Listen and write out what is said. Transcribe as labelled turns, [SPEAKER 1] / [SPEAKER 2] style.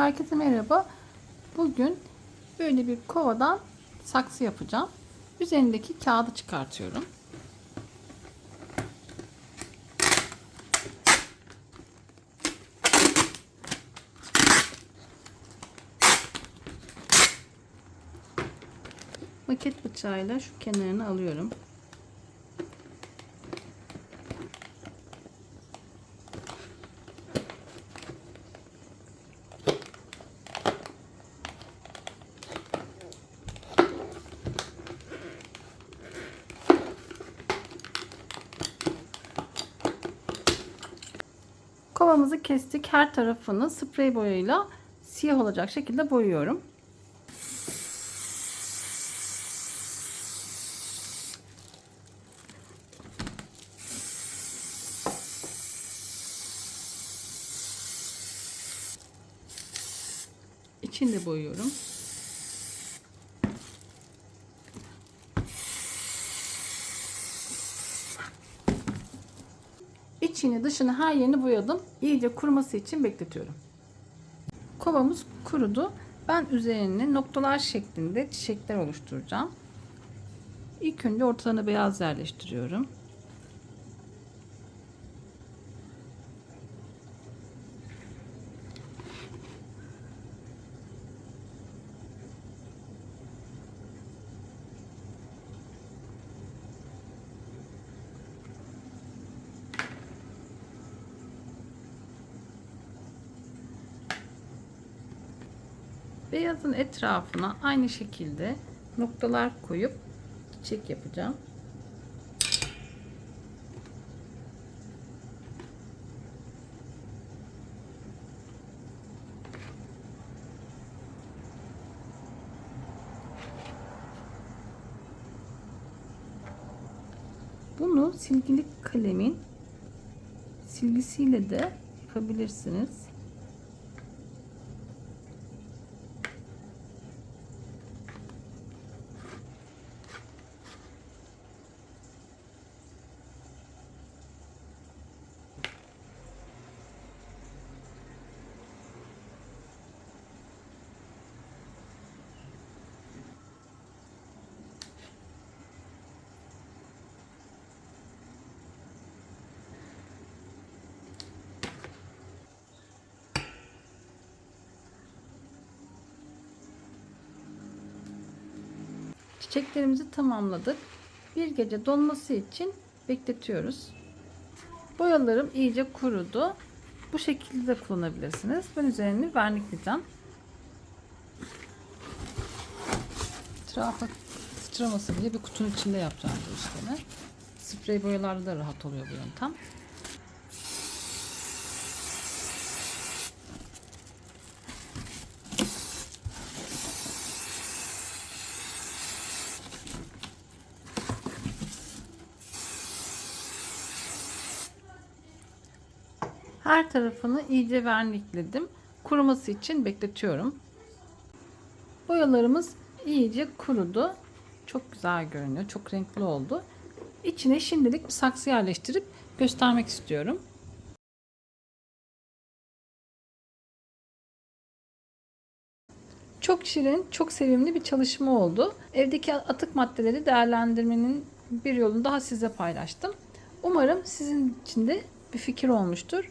[SPEAKER 1] Herkese merhaba. Bugün böyle bir kovadan saksı yapacağım. Üzerindeki kağıdı çıkartıyorum. Maket bıçağıyla şu kenarını alıyorum. Kovamızı kestik. Her tarafını sprey boyayla siyah olacak şekilde boyuyorum. İçini de boyuyorum. İçini dışını her yerini boyadım. İyice kuruması için bekletiyorum. Kovamız kurudu. Ben üzerine noktalar şeklinde çiçekler oluşturacağım. İlk önce ortalarına beyaz yerleştiriyorum. Beyazın etrafına aynı şekilde noktalar koyup çiçek yapacağım. Bunu silgili kalemin silgisiyle de yapabilirsiniz. Çiçeklerimizi tamamladık. Bir gece donması için bekletiyoruz. Boyalarım iyice kurudu. Bu şekilde de kullanabilirsiniz. Ben üzerini vernikleyeceğim. Etrafa sıçraması diye bir kutunun içinde yapacağım bu işlemi. Sprey boyalarda da rahat oluyor bu yöntem. Her tarafını iyice vernikledim. Kuruması için bekletiyorum. Boyalarımız iyice kurudu. Çok güzel görünüyor. Çok renkli oldu. İçine şimdilik bir saksı yerleştirip göstermek istiyorum. Çok şirin, çok sevimli bir çalışma oldu. Evdeki atık maddeleri değerlendirmenin bir yolunu daha size paylaştım. Umarım sizin için de bir fikir olmuştur.